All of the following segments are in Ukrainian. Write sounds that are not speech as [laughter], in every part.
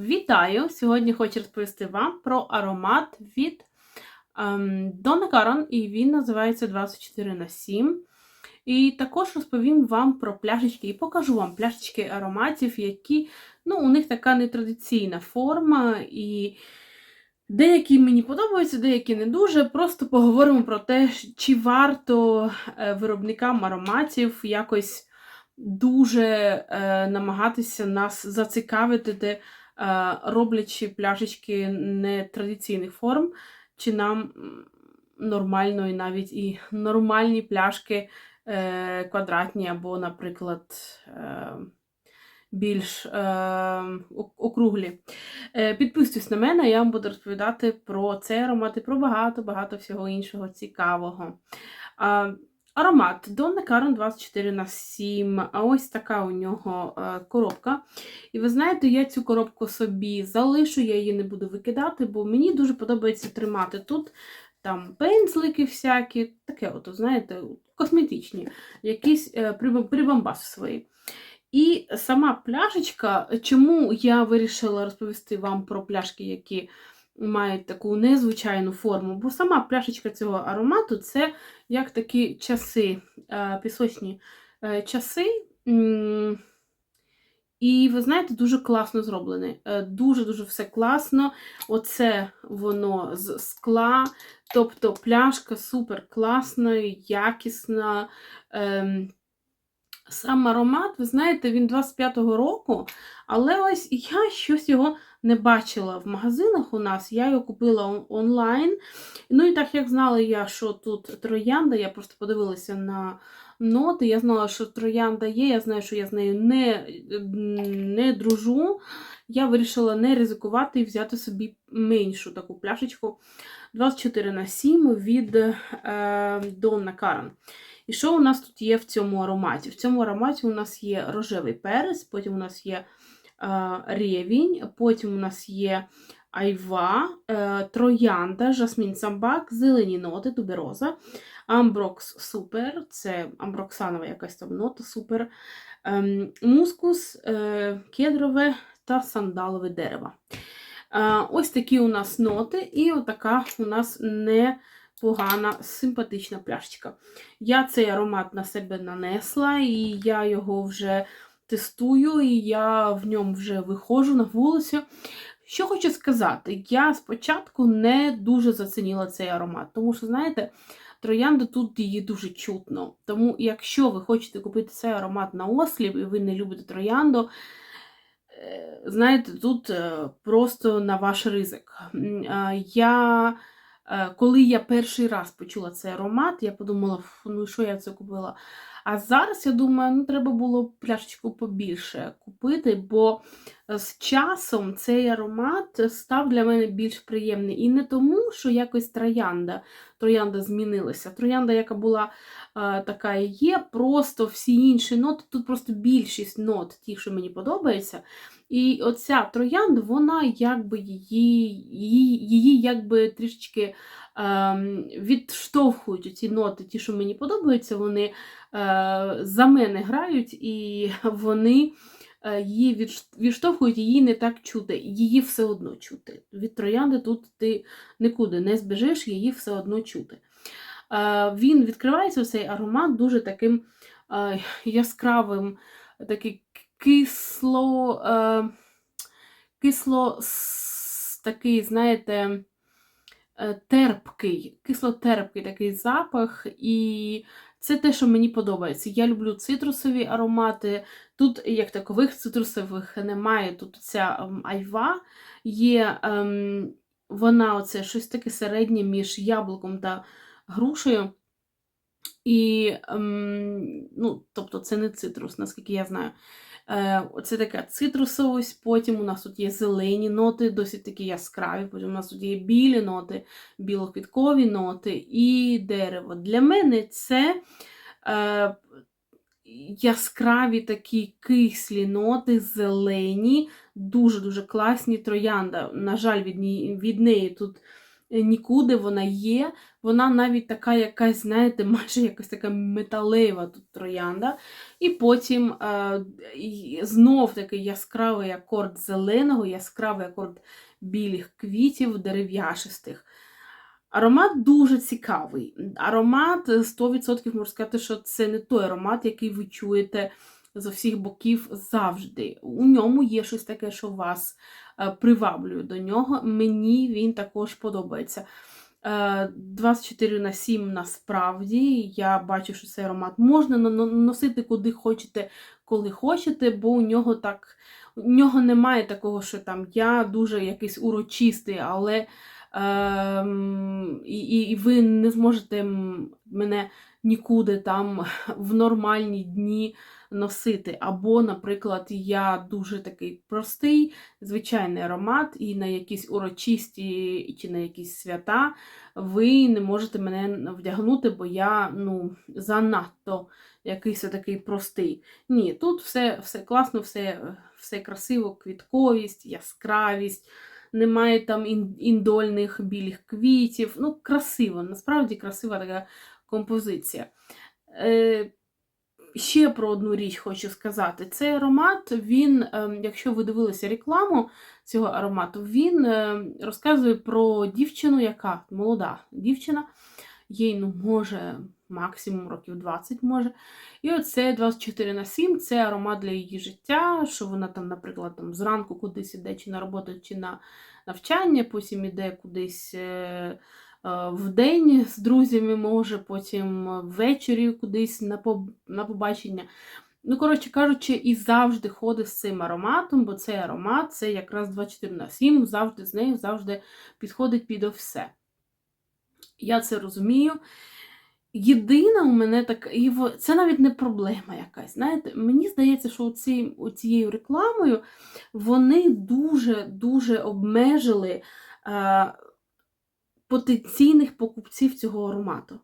Вітаю! Сьогодні хочу розповісти вам про аромат від ем, Donna Karan, і він називається 24 на 7. І також розповім вам про пляшечки і покажу вам пляшечки ароматів, які ну, у них така нетрадиційна форма. І деякі мені подобаються, деякі не дуже. Просто поговоримо про те, чи варто е, виробникам ароматів якось дуже е, намагатися нас зацікавити, роблячи пляшечки нетрадиційних форм, чи нам нормально і навіть і нормальні пляшки е, квадратні, або, наприклад, е, більш е, округлі. Е, підписуйтесь на мене, я вам буду розповідати про цей аромат і про багато-багато всього іншого цікавого. Аромат Donna Karan 24 на 7. А ось така у нього е, коробка. І ви знаєте, я цю коробку собі залишу, я її не буду викидати, бо мені дуже подобається тримати тут там пензлики всякі, таке, от, знаєте, косметичні, якісь е, прибамбаси свої. І сама пляшечка, чому я вирішила розповісти вам про пляшки, які мають таку незвичайну форму, бо сама пляшечка цього аромату це як такі часи, е, пісочні е, часи. І ви знаєте, дуже класно зроблене. Е, Дуже-дуже все класно. Оце воно з скла. Тобто пляшка супер класна, якісна. Ем, Сам аромат, ви знаєте, він 25-го року, але ось я щось його не бачила в магазинах у нас. Я його купила он- онлайн. Ну і так як знала я, що тут троянда, я просто подивилася на ноти. Я знала, що троянда є, я знаю, що я з нею не, не дружу. Я вирішила не ризикувати і взяти собі меншу таку пляшечку 24 на 7 від е, Donna Karan. І що у нас тут є в цьому ароматі? В цьому ароматі у нас є рожевий перець, потім у нас є е, рєвінь, потім у нас є айва, е, троянда, жасмін самбак, зелені ноти, тубероза, амброкс супер, це амброксанова якась там нота, супер, ем, мускус, е, кедрове та сандалове дерево. Ось такі у нас ноти, і отака у нас непогана, симпатична пляшечка. Я цей аромат на себе нанесла, і я його вже тестую, і я в ньому вже виходжу на вулицю. Що хочу сказати, я спочатку не дуже зацінила цей аромат, тому що, знаєте, троянда тут її дуже чутно. Тому, якщо ви хочете купити цей аромат на осліп і ви не любите троянду, е, знаєте, тут е, просто на ваш ризик. Я Е, Коли я перший раз почула цей аромат, я подумала, ну що я це купила. А зараз я думаю, ну треба було пляшечку побільше купити, бо з часом цей аромат став для мене більш приємний. І не тому, що якось троянда, троянда змінилася. Троянда, яка була е, така і є, просто всі інші ноти, тут просто більшість нот, ті, що мені подобаються. І оця троянда, вона якби її, її, якби трішечки ем, відштовхують ці ноти, ті, що мені подобаються, вони е, за мене грають, і [laughs] вони її відштовхують, її не так чути, її все одно чути. Від троянди тут ти нікуди не збіжиш, її все одно чути. Е, він відкривається цей аромат дуже таким е, яскравим, такий кисло, е, кисло такий, знаєте, е, терпкий, кисло-терпкий такий запах, і це те, що мені подобається. Я люблю цитрусові аромати. Тут, як такових цитрусових немає. Тут ця ем, айва є, ем, вона оце щось таке середнє між яблуком та грушею. І, ем, ну, тобто, це не цитрус, наскільки я знаю. Е, Це така цитрусовість, потім у нас тут є зелені ноти, досить такі яскраві, потім у нас тут є білі ноти, білоквіткові ноти і дерево. Для мене це е, яскраві такі кислі ноти, зелені, дуже-дуже класні троянда. На жаль, від, від неї тут нікуди, вона є. Вона навіть така якась, знаєте, [laughs] майже якась така металева тут троянда. І потім е, знов такий яскравий акорд зеленого, яскравий акорд білих квітів, дерев'яшистих. Аромат дуже цікавий. Аромат е, 100% можу сказати, що це не той аромат, який ви чуєте з усіх боків завжди. У ньому є щось таке, що вас е, приваблює до нього. Мені він також подобається. Е, 24 на 7 насправді я бачу, що цей аромат можна но- но- носити куди хочете, коли хочете, бо у нього так. У нього немає такого, що там я дуже якийсь урочистий, але і, і, і ви не зможете мене нікуди там [laughs] в нормальні дні носити. Або, наприклад, я дуже такий простий, звичайний аромат, і на якісь урочисті чи на якісь свята ви не можете мене вдягнути, бо я ну, занадто якийсь такий простий. Ні, тут все, все класно, все, все красиво, квітковість, яскравість. Немає там індольних білих квітів. Ну, красиво, насправді красива така композиція. Е, ще про одну річ хочу сказати. Цей аромат, він, е, якщо ви дивилися рекламу цього аромату, він е, розказує про дівчину, яка молода дівчина, їй ну, може максимум років 20 може. І оце 24 на 7 це аромат для її життя, що вона там, наприклад, там зранку кудись іде, чи на роботу, чи на навчання, потім іде кудись. Е, е, В день з друзями може, потім ввечері кудись на поб- на побачення. Ну, коротше кажучи, і завжди ходить з цим ароматом, бо цей аромат це якраз 24 на 7, завжди з нею завжди підходить під все. Я це розумію. Єдина у мене така, і це навіть не проблема якась. Знаєте, мені здається, що оці, оцією рекламою вони дуже-дуже обмежили е, потенційних покупців цього аромату.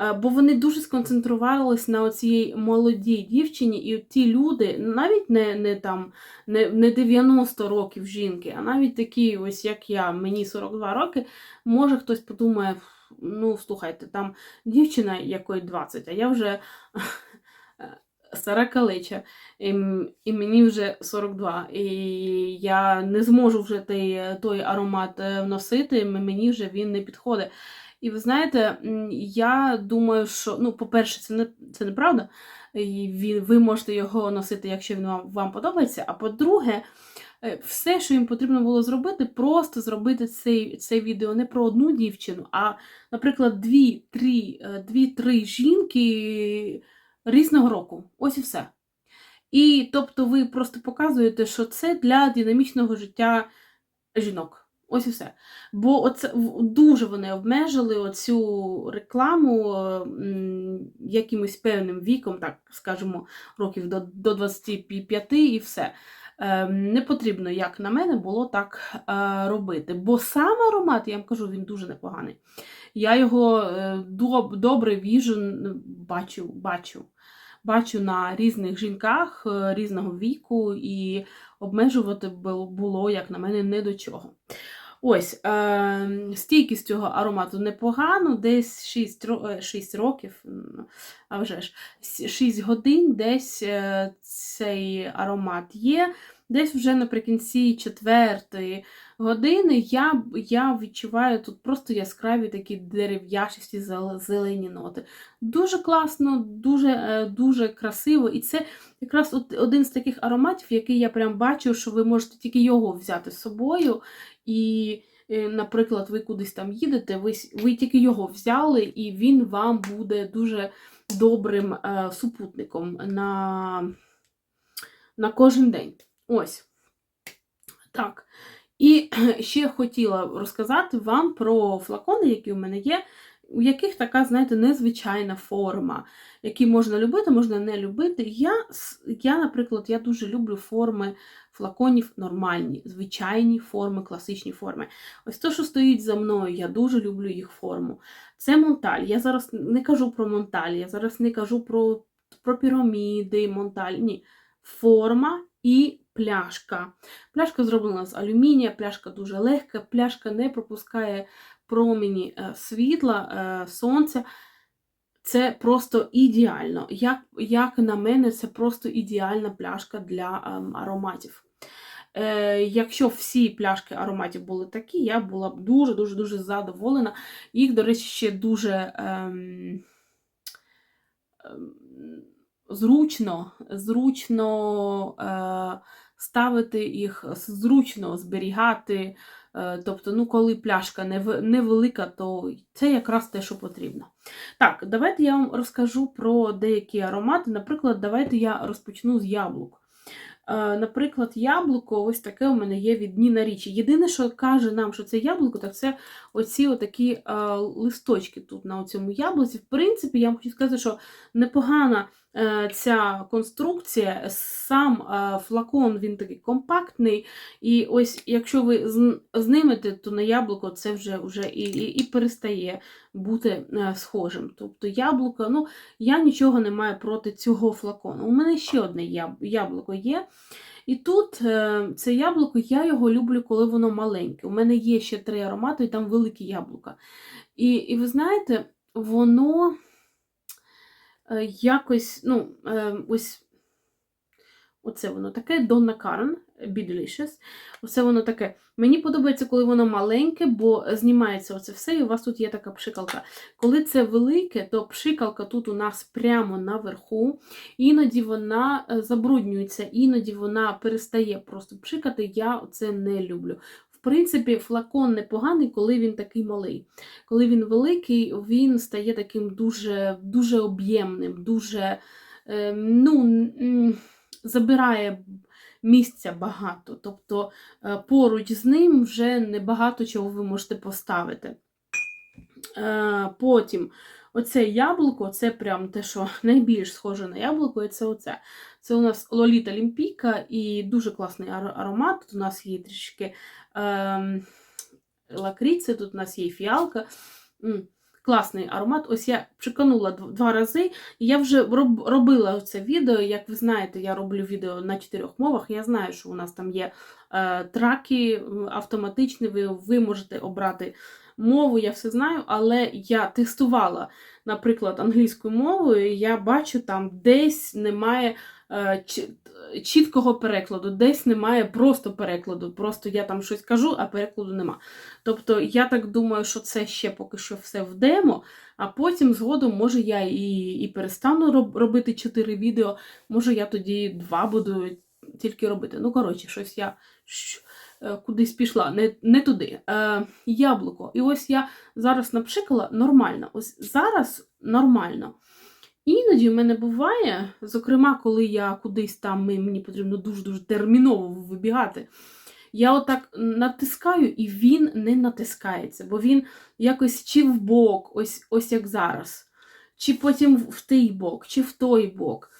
Е, Бо вони дуже сконцентрувалися на оцій молодій дівчині, і ті люди, навіть не, не, там, не, не 90 років жінки, а навіть такі, ось як я, мені 42 роки, може хтось подумає, ну, слухайте, там дівчина якої 20, а я вже стара калича, і, і мені вже 42, і я не зможу вже той, той аромат е, вносити, мені вже він не підходить. І ви знаєте, я думаю, що, ну, по-перше, це не це неправда. І він, ви можете його носити, якщо він вам, вам подобається. А по-друге, е, все, що їм потрібно було зробити, просто зробити цей, це відео не про одну дівчину, а, наприклад, дві-три е, дві-три жінки різного року. Ось і все. І тобто ви просто показуєте, що це для динамічного життя жінок. Ось і все. Бо оце дуже вони обмежили оцю рекламу якимось певним віком, так скажімо, років до, до 25 і все. Е, Не потрібно, як на мене, було так е, робити. Бо сам аромат, я вам кажу, він дуже непоганий. Я його е, доб- добре віжу, бачу, бачу. Бачу на різних жінках е, різного віку, і обмежувати було, як на мене, не до чого. Ось, е, стійкість цього аромату непогано, десь 6, е, 6 років, а вже ж, 6 годин десь е, цей аромат є. Десь вже наприкінці четвертої години я, я відчуваю тут просто яскраві такі дерев'яшисті зелені ноти. Дуже класно, дуже, е, дуже красиво. І це якраз один з таких ароматів, який я прям бачу, що ви можете тільки його взяти з собою. І, е, наприклад, ви кудись там їдете, ви, ви тільки його взяли, і він вам буде дуже добрим е, супутником на, на кожен день. Ось. Так. І ще хотіла розказати вам про флакони, які у мене є, у яких така, знаєте, незвичайна форма, які можна любити, можна не любити. Я, я, наприклад, я дуже люблю форми флаконів нормальні, звичайні форми, класичні форми. Ось то, що стоїть за мною, я дуже люблю їх форму. Це Монталь. Я зараз не кажу про Монталь, я зараз не кажу про, про піраміди, Монталь. Ні. Форма і пляшка. Пляшка зроблена з алюмінія, пляшка дуже легка, пляшка не пропускає промені е, світла, е, сонця. Це просто ідеально. Як, як на мене, це просто ідеальна пляшка для ем, ароматів. Е, якщо всі пляшки ароматів були такі, я була б дуже-дуже дуже задоволена. Їх, до речі, ще дуже ем, ем, зручно, зручно е, ставити їх, зручно зберігати. Е, тобто, ну, коли пляшка невелика, то це якраз те, що потрібно. Так, давайте я вам розкажу про деякі аромати. Наприклад, давайте я розпочну з яблук. Е, Наприклад, яблуко, ось таке у мене є від дні на Річі. Єдине, що каже нам, що це яблуко, так це оці отакі е, листочки тут на цьому яблуці. В принципі, я вам хочу сказати, що непогана ця конструкція, сам е, флакон він такий компактний. І ось якщо ви знимете, то на яблуко це вже, вже і, і, і перестає бути е, схожим. Тобто яблуко, ну, я нічого не маю проти цього флакону. У мене ще одне яблуко є. І тут е, це яблуко, я його люблю, коли воно маленьке. У мене є ще три аромати, і там великі яблука. І, і ви знаєте, воно е, якось, ну, е, ось. Оце воно таке Donna Karen, Be Delicious. Оце воно таке. Мені подобається, коли воно маленьке, бо знімається оце все, і у вас тут є така пшикалка. Коли це велике, то пшикалка тут у нас прямо наверху. Іноді вона е, забруднюється, іноді вона перестає просто пшикати. Я це не люблю. Принципі, флакон непоганий, коли він такий малий. Коли він великий, він стає таким дуже, дуже об'ємним, дуже е, ну, забирає місця багато. Тобто е, поруч з ним вже небагато чого ви можете поставити. Е, Потім оце яблуко, це прям те, що [laughs] найбільш схоже на яблуко, і це оце. Це у нас Лоліта Лімпіка і дуже класний аромат. У нас є трішки лакріци, тут у нас є фіалка. Класний аромат. Ось я чеканула два рази, і я вже робила це відео. Як ви знаєте, я роблю відео на чотирьох мовах. Я знаю, що у нас там є е, траки автоматичні, ви, ви можете обрати мову, я все знаю, але я тестувала, наприклад, англійською мовою, я бачу, там десь немає е, чіткого перекладу, десь немає просто перекладу. Просто я там щось кажу, а перекладу нема. Тобто, я так думаю, що це ще поки що все в демо, а потім згодом, може, я і, і перестану робити 4 відео, може, я тоді два буду тільки робити. Ну, коротше, щось я кудись пішла, не, не туди. Е, яблуко. І ось я зараз напшикала нормально. Ось зараз нормально. Іноді в мене буває, зокрема, коли я кудись там мені потрібно дуже-дуже терміново вибігати. Я отак натискаю, і він не натискається, бо він якось чи в бок, ось, ось як зараз, чи потім в той бок, чи в той бок.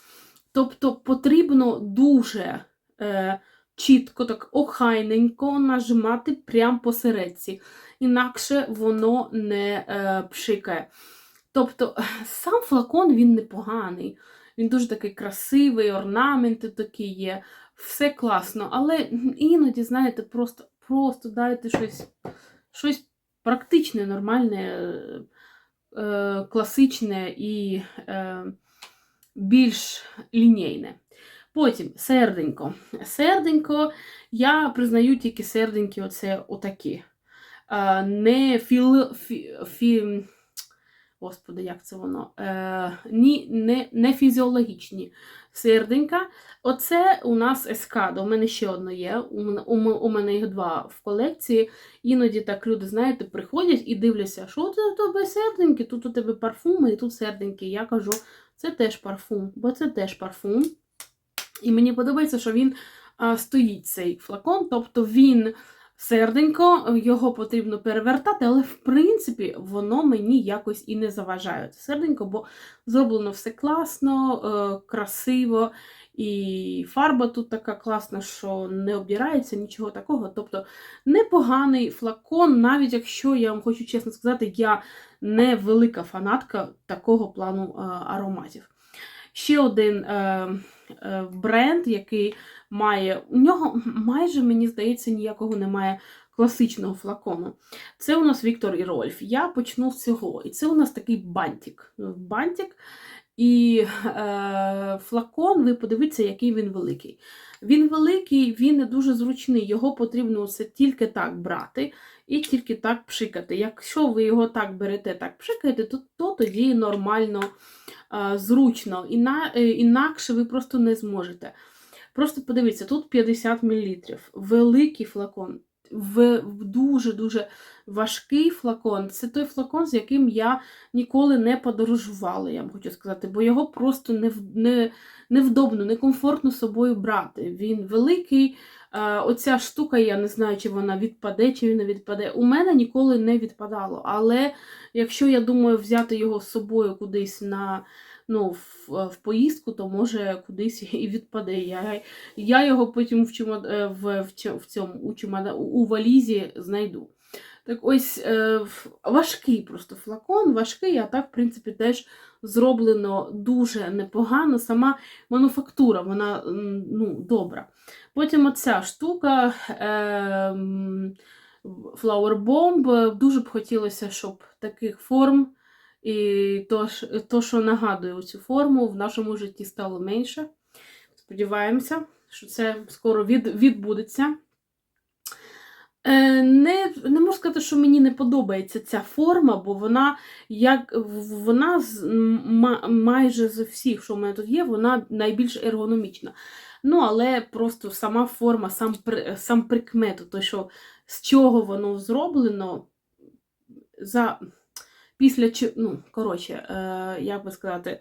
Тобто потрібно дуже е, чітко, так охайненько нажимати прямо посередці, інакше воно не е, пшикає. Тобто [laughs] сам флакон він непоганий, він дуже такий красивий, орнаменти такі є, все класно, але іноді, знаєте, просто, просто дайте щось, щось практичне, нормальне, е, класичне і е, більш лінійне. Потім серденько. Серденько, я признаю тільки серденьки, оце отакі. Е, не філ, фі, фі, Господи, як це воно? Е, ні, не, не фізіологічні серденька. Оце у нас ескадо. У мене ще одно є. У мене, у мене їх два в колекції. Іноді так люди, знаєте, приходять і дивляться, що це у тебе серденьки, тут у тебе парфуми і тут серденьки. Я кажу, це теж парфум, бо це теж парфум. І мені подобається, що він стоїть цей флакон, тобто він серденько, його потрібно перевертати, але в принципі воно мені якось і не заважає. Це серденько, бо зроблено все класно, е, красиво, і фарба тут така класна, що не обдирається, нічого такого. Тобто непоганий флакон, навіть якщо я вам хочу чесно сказати, я не велика фанатка такого плану е, ароматів. Ще один е, бренд, який має. У нього майже, мені здається, ніякого немає класичного флакону. Це у нас Віктор і Рольф. Я почну з цього. І це у нас такий бантик. Бантик. І е, флакон, ви подивіться, який він великий. Він великий, він не дуже зручний. Його потрібно все тільки так брати і тільки так пшикати. Якщо ви його так берете, так пшикаєте, то, то тоді нормально, е, зручно. Іна, е, інакше ви просто не зможете. Просто подивіться, тут 50 мл. Великий флакон. В дуже-дуже важкий флакон. Це той флакон, з яким я ніколи не подорожувала, я вам хочу сказати, бо його просто не, не, невдобно, некомфортно собою брати. Він великий. Оця штука, я не знаю, чи вона відпаде, чи не відпаде. У мене ніколи не відпадало. Але якщо я думаю взяти його з собою кудись на ну, в, в поїздку, то може кудись і відпаде. Я я його потім в, чумад, в, в, в цьому у, чумада, у валізі знайду. Так ось е, важкий просто флакон, важкий, а так, в принципі, теж зроблено дуже непогано. Сама мануфактура, вона ну, добра. Потім оця штука е, Flower Bomb. Дуже б хотілося, щоб таких форм. І то, то, що нагадує цю форму, в нашому житті стало менше. Сподіваємося, що це скоро від, відбудеться. Е, не не можу сказати, що мені не подобається ця форма, бо вона як вона з, майже з всіх, що в мене тут є, вона найбільш ергономічна. Ну, але просто сама форма, сам сам прикмет, то що з чого воно зроблено, за після ну, коротше, е, як би сказати,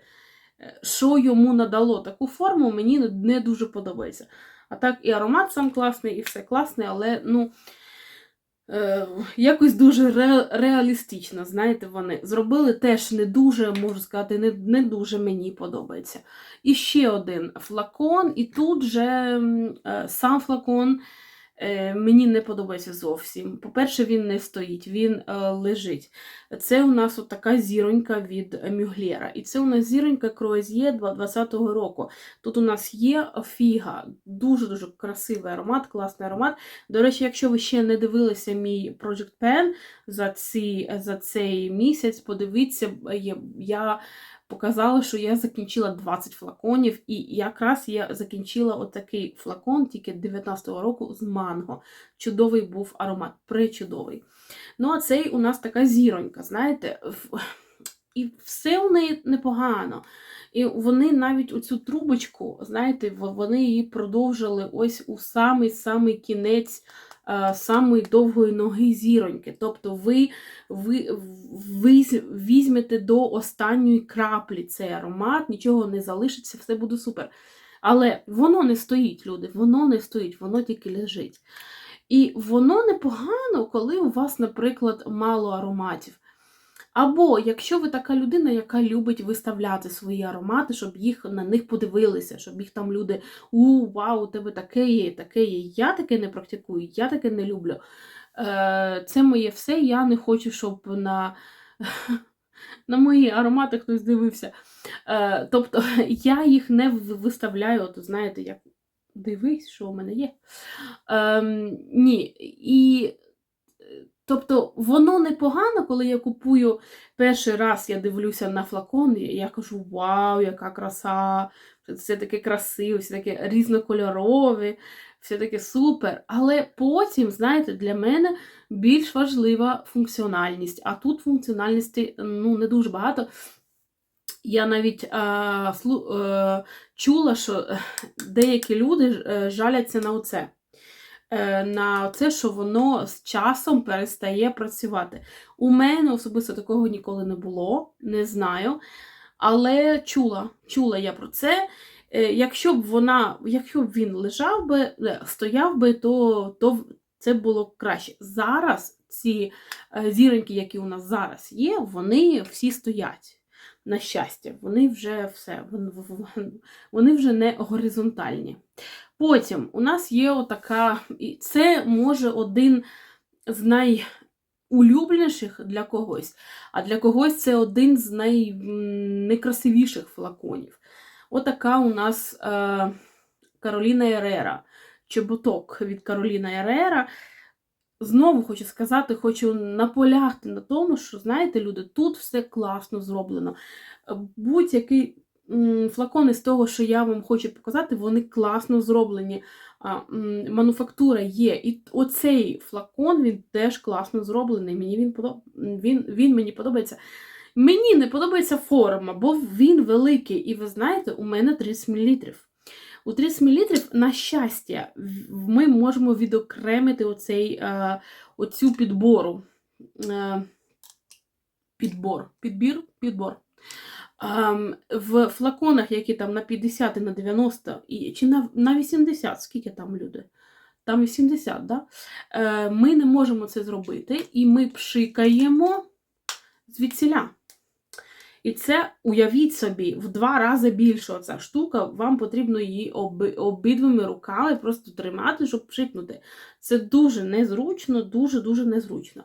е, що йому надало таку форму, мені не дуже подобається. А так, і аромат сам класний, і все класне, але ну, е, якось дуже ре, реалістично, знаєте, вони зробили теж не дуже, можу сказати, не, не дуже мені подобається. І ще один флакон, і тут же е, сам флакон. Е, мені не подобається зовсім. По-перше, він не стоїть, він е, лежить. Це у нас от така зіронька від Мюглєра. І це у нас зіронька Круазьє 20-го року. Тут у нас є фіга, дуже-дуже красивий аромат, класний аромат. До речі, якщо ви ще не дивилися мій Project Pen за, ці, за цей місяць, подивіться, я показала, що я закінчила 20 флаконів, і якраз я закінчила отакий флакон тільки 19-го року з манго. Чудовий був аромат, пречудовий. Ну, а цей у нас така зіронька, знаєте, і все у неї непогано. І вони навіть оцю трубочку, знаєте, вони її продовжили ось у самий-самий кінець Е, самої довгої ноги зіроньки. Тобто ви, ви, ви візьмете до останньої краплі цей аромат, нічого не залишиться, все буде супер. Але воно не стоїть, люди, воно не стоїть, воно тільки лежить. І воно непогано, коли у вас, наприклад, мало ароматів. Або якщо ви така людина, яка любить виставляти свої аромати, щоб їх на них подивилися, щоб їх там люди у, вау, у тебе таке є, таке є. Я таке не практикую, я таке не люблю. Е, Це моє все. Я не хочу, щоб на [laughs] на мої аромати хтось дивився. Е, Тобто [laughs] я їх не виставляю, от знаєте, як дивись, що у мене є. Е, Ні. І Тобто воно непогано, коли я купую перший раз, я дивлюся на флакон, і я кажу, вау, яка краса! Все таке красиве, все таке різнокольорове, все таке супер. Але потім, знаєте, для мене більш важлива функціональність. А тут функціональності ну, не дуже багато. Я навіть а, слу, а, чула, що деякі люди е, жаляться на оце. Е, на це, що воно з часом перестає працювати. У мене особисто такого ніколи не було, не знаю. Але чула, чула я про це. Е, якщо б вона, якщо б він лежав би, е, стояв би, то, то це було краще. Зараз ці зіроньки, які у нас зараз є, вони всі стоять. На щастя, вони вже все, вони вже не горизонтальні. Потім у нас є отака, і це може один з найулюбленіших для когось, а для когось це один з найнекрасивіших флаконів. Отака у нас е, Кароліна Ерера. Чоботок від Кароліна Ерера. Знову хочу сказати, хочу наполягти на тому, що, знаєте, люди, тут все класно зроблено. Будь-який м, флакон із того, що я вам хочу показати, вони класно зроблені. Мануфактура є. І оцей флакон він теж класно зроблений. Мені він, подоб... він, він мені подобається. Мені не подобається форма, бо він великий. І ви знаєте, у мене 30 мл. У 30 мл, на щастя, ми можемо відокремити оцей, е, оцю підбору. Е, підбор. Підбір? Підбор. В флаконах, які там на 50 і на 90, і, чи на, на 80, скільки там люди? Там 80, да? Е, ми не можемо це зробити, і ми пшикаємо звідсіля. І це, уявіть собі, в два рази більше оця штука, вам потрібно її оби, обидвими руками просто тримати, щоб пшикнути. Це дуже незручно, дуже-дуже незручно.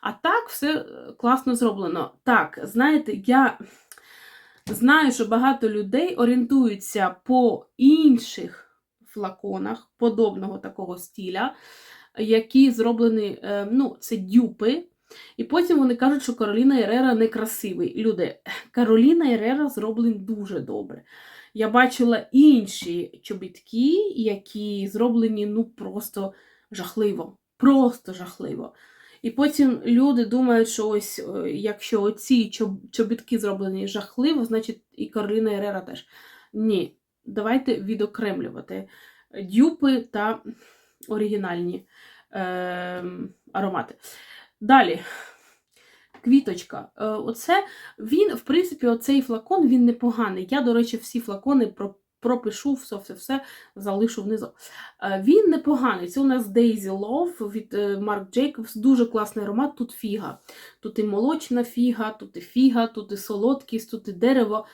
А так все е, класно зроблено. Так, знаєте, я знаю, що багато людей орієнтуються по інших флаконах подобного такого стіля, які зроблені, е, ну, це дюпи. І потім вони кажуть, що Кароліна Ерера некрасивий. Люди, [laughs] Кароліна Ерера зроблені дуже добре. Я бачила інші чобітки, які зроблені ну просто жахливо. Просто жахливо. І потім люди думають, що ось е, якщо оці чобітки зроблені жахливо, значить і Кароліна Ерера теж. Ні, давайте відокремлювати дюпи та оригінальні е, аромати. Далі. Квіточка. Е, Оце він, в принципі, оцей флакон він непоганий. Я, до речі, всі флакони пропишу, все, все, все залишу внизу. Е, Він непоганий. Це у нас Daisy Love від е, Marc Jacobs. Дуже класний аромат. Тут фіга. Тут і молочна фіга, тут і фіга, тут і солодкість, тут і дерево.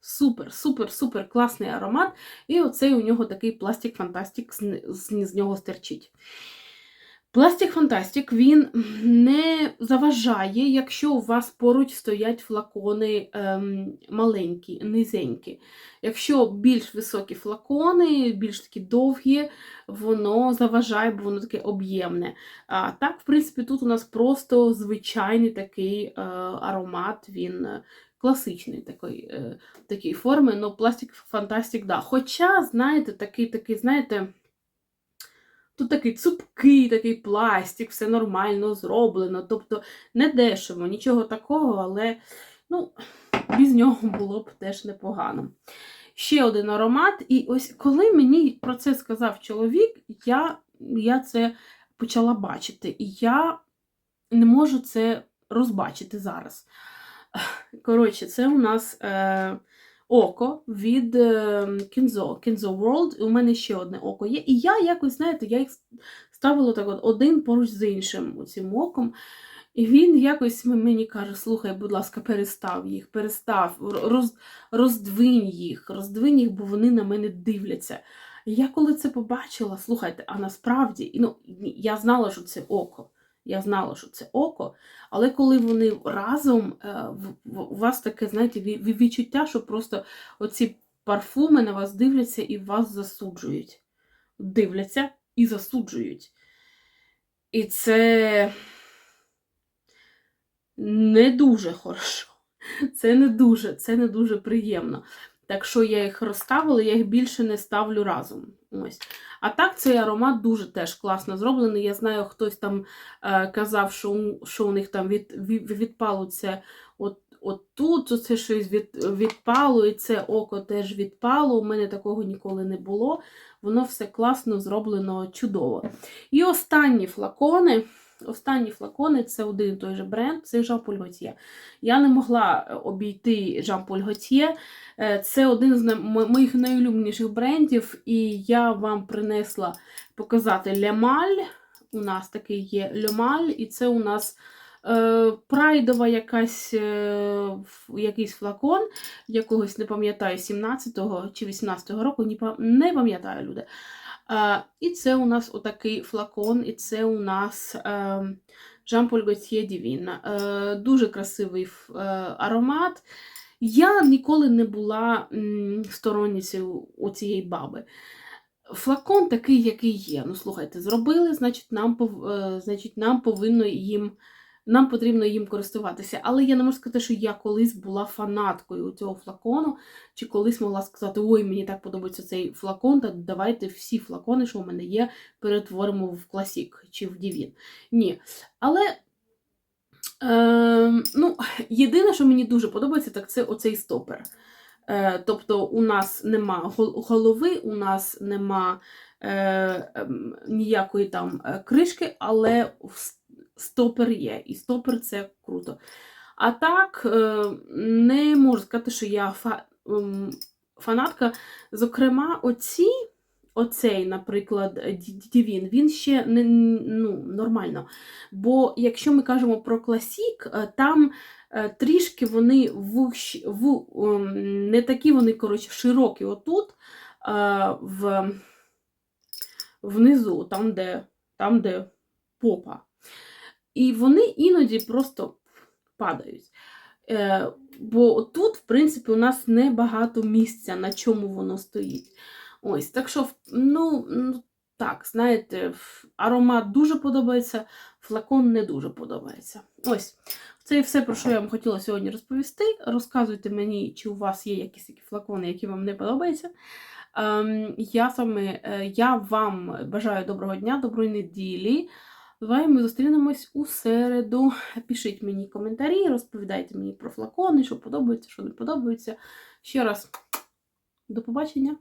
Супер, супер, супер класний аромат. І оцей у нього такий пластик фантастик з, з, з нього стерчить. Пластик Фантастик він не заважає, якщо у вас поруч стоять флакони ем, маленькі, низенькі. Якщо більш високі флакони, більш такі довгі, воно заважає, бо воно таке об'ємне. А так, в принципі, тут у нас просто звичайний такий е, аромат, він класичний такої, е, такої форми, але пластик Фантастик, да. Хоча, знаєте, такий, такий, знаєте. Тут такий цупкий, такий пластик, все нормально зроблено. Тобто не дешево, нічого такого, але ну, без нього було б теж непогано. Ще один аромат. І ось коли мені про це сказав чоловік, я, я це почала бачити. І я не можу це розбачити зараз. Коротше, це у нас. Е, Око від е, Кінзо, Кінзо World, і у мене ще одне око є. І я якось, знаєте, я їх ставила так от один поруч з іншим цим оком. І він якось мені каже: слухай, будь ласка, перестав їх, перестав, роз, роздвинь їх, роздвинь їх, бо вони на мене дивляться. І я коли це побачила, слухайте, а насправді ну, я знала, що це око. Я знала, що це око, але коли вони разом, е, у вас таке, знаєте, ві- ві- відчуття, що просто оці парфуми на вас дивляться і вас засуджують. Дивляться і засуджують. І це не дуже хорошо. Це не дуже, це не дуже приємно. Так що я їх розставила, я їх більше не ставлю разом. Ось. А так, цей аромат дуже теж класно зроблений. Я знаю, хтось там е, казав, що, що у них там від, від, відпало це от, от тут, це щось від, відпало, і це око теж відпало. У мене такого ніколи не було. Воно все класно зроблено чудово. І останні флакони. Останні флакони це один і той же бренд, це Paul Gaultier. Я не могла е, обійти Paul Gaultier. Е, Це один з моїх найулюбленіших брендів, і я вам принесла показати Лемаль. У нас такий є Лемаль, і це у нас е, прайдова якась, е, якийсь флакон, якогось не пам'ятаю, 17-го чи 18-го року, не пам'ятаю люди. І це у нас отакий флакон, і це у нас е, Jean-Paul Gaultier Divine. Е, дуже красивий е, аромат. Я ніколи не була сторонницею оцієї баби. Флакон такий, який є. Ну, слухайте, зробили, значить, нам, е, значить, нам повинно їм. Нам потрібно їм користуватися. Але я не можу сказати, що я колись була фанаткою цього флакону, чи колись могла сказати, ой, мені так подобається цей флакон, та давайте всі флакони, що у мене є, перетворимо в класік чи в Дівін. Ні. Але е, ну, єдине, що мені дуже подобається, так це оцей стопер. Е, тобто у нас нема голови, у нас нема е, ем, ніякої там е, кришки, але в- стопер є. І стопер це круто. А так, е, не можу сказати, що я ем, фанатка. Зокрема, оці, оцей, наприклад, Дівін, він ще не ну, нормально. Бо якщо ми кажемо про класік, е, там е, трішки вони в, ем, не такі вони, коротше, широкі отут, е, в, внизу, там де, там, де попа. І вони іноді просто падають. Е, бо тут, в принципі, у нас небагато місця, на чому воно стоїть. Ось, так що, ну, ну так, знаєте, аромат дуже подобається, флакон не дуже подобається. Ось, це і все, про що я вам хотіла сьогодні розповісти. Розказуйте мені, чи у вас є якісь такі флакони, які вам не подобаються. Ем, я, саме, я вам бажаю доброго дня, доброї неділі. Вами ми зустрінемось у середу. Пишіть мені коментарі, розповідайте мені про флакони, що подобається, що не подобається. Ще раз, до побачення!